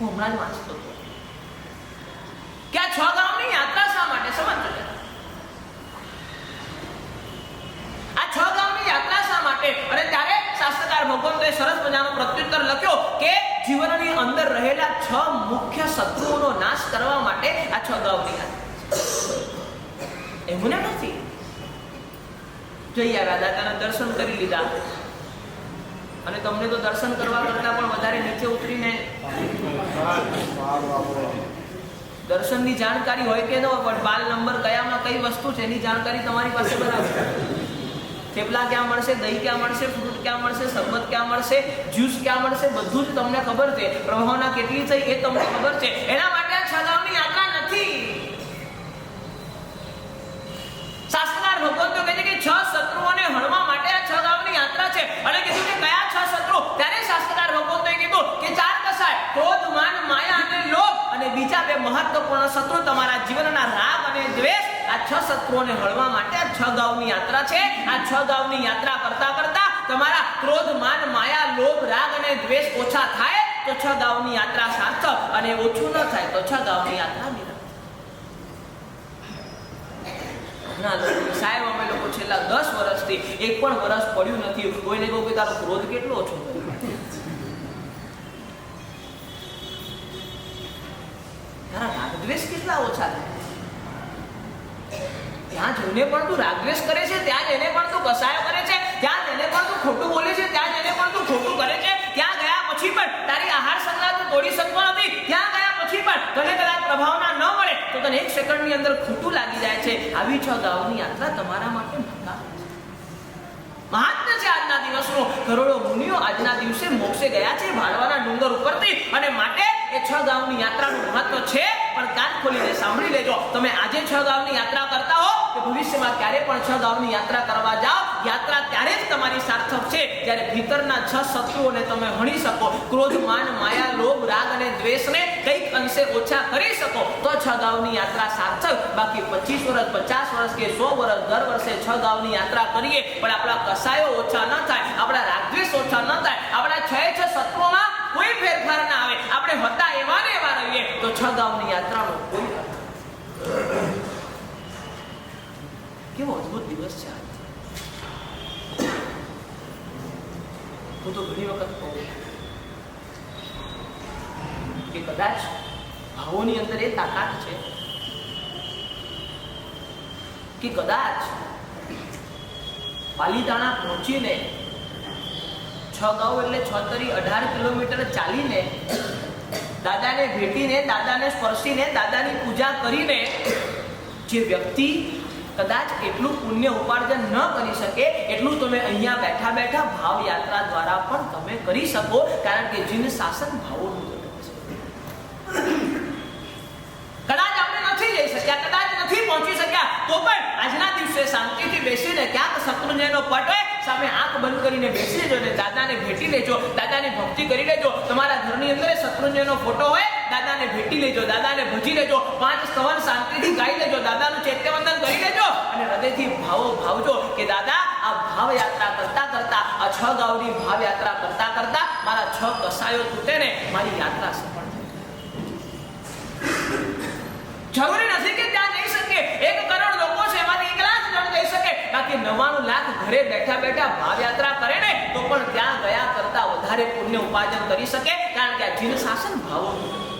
હું હમણાં જ વાંચતો હતો. કે આ છ ગામની યાત્રા શા માટે? સમજો આ છ ગામની યાત્રા શા માટે? અને ત્યારે શાસ્ત્રકાર ભગવંતોએ સરસ મજાનો પ્રત્યુત્તર લખ્યો કે જીવનની અંદર રહેલા છ મુખ્ય શત્રુઓનો નાશ કરવા માટે આ છ ગામની યાત્રા. એવું નથી? જઈ આવ્યા દાદાના દર્શન કરી લીધા. અને તમને તો દર્શન કરવા કરતા પણ વધારે નીચે ઉતરીને દર્શનની જાણકારી હોય કે ન હોય, પણ બાલ નંબર કયામાં કઈ વસ્તુ છે એની જાણકારી તમારી પાસે બરાબર થેપલા ક્યાં મળશે, દહીં ક્યાં મળશે, ફ્રૂટ ક્યાં મળશે, શરબત ક્યાં મળશે, જ્યુસ ક્યાં મળશે, બધું જ તમને ખબર છે. પ્રભાવના કેટલી છે એ તમને ખબર છે. એના માટે આ યાત્રા નથી. શાસ્ત્રકાર ભગવંતો કહે છે કે છ શત્રુઓને હણવા માટે આ છ ગામની યાત્રા છે અને કીધું કે કયા છ શત્રુ ત્યારે શાસ્ત્રકાર ભગવંતોએ કીધું કે ચાર કસાય ક્રોધ માન માયા અને લોભ અને બીજા બે મહત્વપૂર્ણ શત્રુ તમારા જીવનના રાગ અને દ્વેષ આ છ શત્રુઓને હળવા માટે છ ગાઉની યાત્રા છે. આ છ ગાઉની યાત્રા કરતા કરતા તમારા ક્રોધ, માન, માયા, લોભ, રાગ અને દ્વેષ ઓછા થાય તો છ ગાઉની યાત્રા સાર્થક અને ઓછું ન થાય તો છ ગાઉની યાત્રા ઘણા સાહેબ, અમે લોકો છેલ્લા દસ વર્ષથી એક પણ વર્ષ પડ્યું નથી. કોઈને કહું કે તારો ક્રોધ કેટલો ઓછો થયો? તારા રાગદ્વેષ કેટલા ઓછા થાય? ત્યાં જઈને પણ તું રાગદ્વેષ કરે છે, ત્યાં જઈને પણ તું કસાયો કરે છે, ત્યાં જઈને પણ તું ખોટું બોલે છે, ત્યાં જઈને પણ તું ખોટું કરે છે. ત્યાં ગયા પછી પણ તારી આહાર સંજ્ઞા તું તોડી શકતો નથી. ત્યાં ગયા પછી પણ તને કદાચ પ્રભાવના ન મળે, તો તને એક સેકન્ડની અંદર ખોટું લાગી જાય છે. આવી છ ગાઉની યાત્રા તમારા માટે. મહાત્મ્ય છે. આજના દિવસનો. કરોડો મુનિઓ આજના દિવસે મોક્ષે ગયા છે ભાડવાના ડુંગર ઉપરથી. અને માટે એ છ ગાઉની યાત્રાનું મહત્વ છે ખોલીને સાંભળી લેજો. તમે આજે છ ગામની યાત્રા કરતા હો કે ભવિષ્યમાં ક્યારે પણ છ ગામની યાત્રા કરવા જાઓ. યાત્રા ત્યારે જ તમારી સાર્થક છે. જ્યારે ભીતરના છ શત્રુઓને તમે હણી શકો. ક્રોધ, માન, માયા, લોભ, રાગ અને દ્વેષને કંઈક અંશે ઓછા કરી શકો. તો છ ગામની યાત્રા સાર્થક. બાકી પચીસ વર્ષ, પચાસ વર્ષ કે સો વર્ષ, દર વર્ષે છ ગામની યાત્રા કરીએ. પણ આપણા કસાયો ઓછા ન થાય આપણા રાગદ્વેષ ઓછા ન થાય આપણા છ છ શત્રુઓમાં કોઈ ફેરફાર ના આવે આપણે હતા એવા ને એવા રહીએ તો છ ગામની યાત્રાનો કોઈ. કેવો અદભુત દિવસ છે આજે હું તો ઘણી વખત કહું કે કદાચ ભાવોની અંદર એ તાકાત છે કે કદાચ પાલીતાણા પહોંચીને છ ગાઉ એટલે છ તરી અઢાર કિલોમીટર ચાલીને દાદાને ભેટીને, દાદાને સ્પર્શીને, દાદાની પૂજા કરીને જે વ્યક્તિ કદાચ એટલું પુણ્ય ઉપાર્જન ન કરી શકે, એટલું તમે અહીંયા બેઠા બેઠા ભાવ યાત્રા દ્વારા પણ તમે કરી શકો, કારણ કે જીન શાસન ભાવોનું કદાચ આપણે નથી જઈ શક્યા, કદાચ નથી પહોંચી શક્યા, તો પણ આજના દિવસે શાંતિથી બેસીને ક્યાંક શત્રુંજયનો પટ સામે આંખ બંધ કરીને બેસી લેજો અને દાદાને ભેટી લેજો. દાદાની ભક્તિ કરી લેજો. તમારા ઘરની અંદર શત્રુંજયનો ફોટો હોય, દાદાને ભેટી લેજો. દાદાને ભજી લેજો. પાંચ સ્તવન શાંતિથી ગાઈ લેજો. દાદાનું ચૈત્યવંદન કરી લેજો અને હૃદયથી ભાવો ભાવજો કે, દાદા, આ ભાવ યાત્રા કરતા કરતા, આ છ ગાઉની ભાવ યાત્રા કરતા કરતા, મારા છ કસાયો તૂટે ને મારી યાત્રા સફળ થઈ જરૂરી નથી કે ત્યાં જઈ શકે એક કરોડ લોકો છે એમાંથી એક લાખ જણ જઈ શકે નવાણું લાખ ઘરે બેઠા બેઠા ભાવ યાત્રા કરે ને, તો પણ ત્યાં ગયા કરતા વધારે પુણ્ય ઉપાર્જન કરી શકે, કારણ કે આ જીન શાસન ભાવોનું